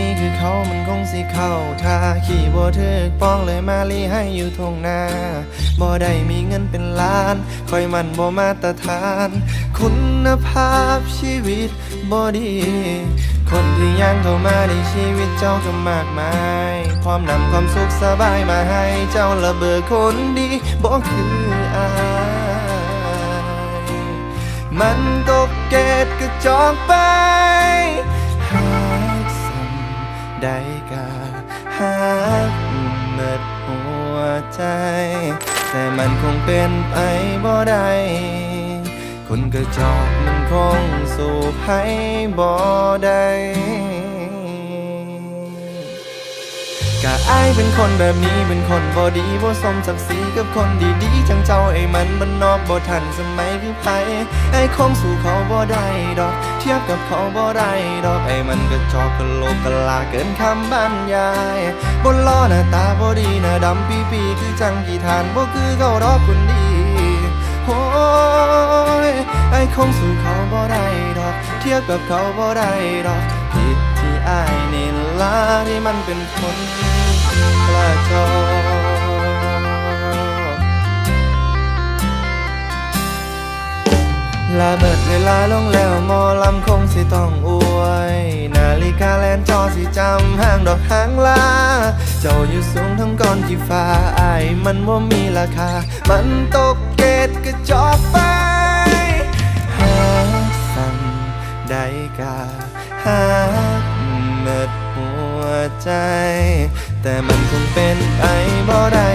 ีคือเขามันคงสิเข้าท่าขี่บ่ถึกป้องเลยมาลีให้อยู่ทงนาบ่ได้มีเงินเป็นล้าน คอยมันบ่มาตรฐาน คุณภาพชีวิตบ่ดีคนที่ยังเข้ามาในชีวิตเจ้าก็มากมาย พร้อมนำความสุขสบายมาให้เจ้าระเบิดคนดีบ่คืออายมันตกเกตกระจอกไป ได้กาหากเมิดหัวใจ แต่มันคงเป็นไปบ่ได้คนกระจอกมันคงสู้ให้บ่ได้กะอายเป็นคนแบบนี้เป็นคนบ่ดีบ่สมศักดิ์ศรีกับคนดีๆจังเจ้าไอ้มันมันนอกบ่ทันสมัยคือไผไอ้คงสู่เขาบ่ได้ดอก เทียบกับเขาบ่ได้ดอก มันก็จอกกะโลกกะลาเกินคำบรรยาย บนล้อหน้าตาบ่ดีหน้าดำปีปีๆคือจังกี่ทานบ่คือเขาดอกคนดีโอ้ยไอ้คงสู่เขาบ่ได้ดอก เทียบกับเขาบ่ได้ดอกผิดที่อายนี่ละที่มันเป็นคนกระจอก ลาเบิดเวลาลงแล้วมอลำคงสิต้องอวย นาฬิกาแลนจอสิจำห้างดอกหางลา เจ้าอยู่สูงทั้งก้อนที่ฟ้าอายมันว่ามีราคา มันตกเกตกระจอกไปหาสั่งได้กาหากเมิดหัวใจ แต่มันคงเป็นไปบ่ได้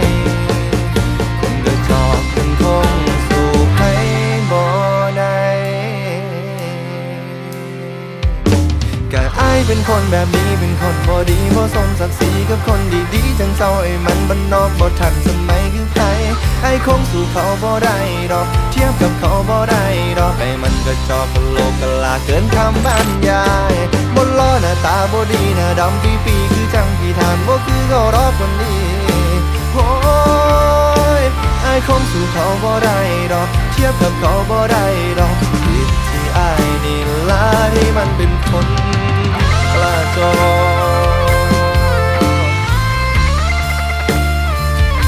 คนแบบนี้เป็นคนบ่ดีบ่สมศักดิ์ศรีกับคนดีๆจังเจ้าไอ้มันบ้านนอกบ่ทันสมัยคือไผไอ้คงสู่เขาบ่ได้ดอก เทียบกับเขาบ่ได้ดอกไอ้มันก็จอกโลกกะลาเกินคำบรรยายบนล้อหน้าตาบ่ดีหน้าดำปีปีคือจังพี่ทานบ่คือเขารอบคนดีโอ้ยไอ้คงสู่เขาบ่ได้ดอก เทียบกับเขาบ่ได้ดอกผิดที่ไอายนี่ล่ะที่มันเป็นคนกล้าจอ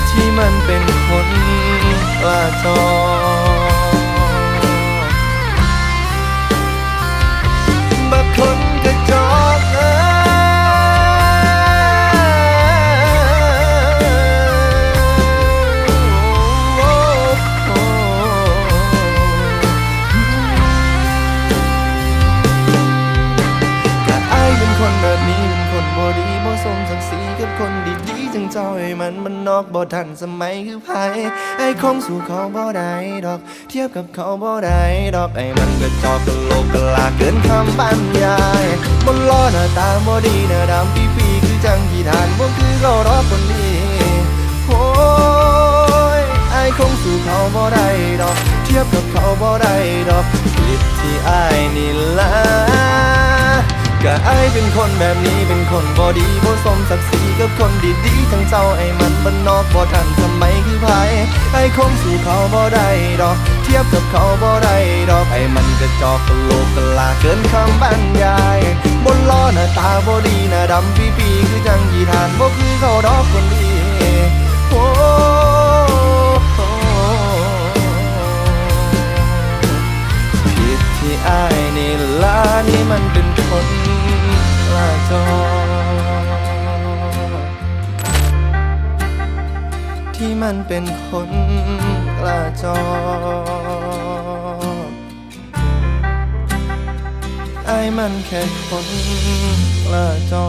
ที่มันเป็นคนกล้าจอ คนดีๆจังจอ้มันมันนอกบ่ทันสมัยคือไผไอ้คงสู่เขาบ่ได้ดอก เทียบกับเขาบ่ได้ดอกไอ้มันก็จอกกะโหลกกะลาเกินคำบรรยายบนล้อหน้าตาบ่ดีหน้าดำปีปีๆคือจังที่ทานบ่คือเขารอคนดีโอ้ยไอ้คงสู่เขาบ่ได้ดอก เทียบกับเขาบ่ได้ดอกผิดที่ไอายนี่ละ ก็อเป็นคนแบบนี้เป็นคนบอดีบ่สมศักดิ์ศรีกับคนดีๆทั้งเจ้าไอ้มันบ้านนอกบ่ทันสมัยคือไผไอ้คงสู่เขาบ่ได้ดอก เทียบกับเขาบ่ได้ดอก ไอ้มันกระจอกกะโลกกะลาเกินคำบรรยายบนล้อหน้าตาบ่ดีหน้าดำปีปีคือจังยีทานบ่คือเขาดอกคนดี มันเป็นคนกล้าจอไอ้มันแค่คนกล้าจอ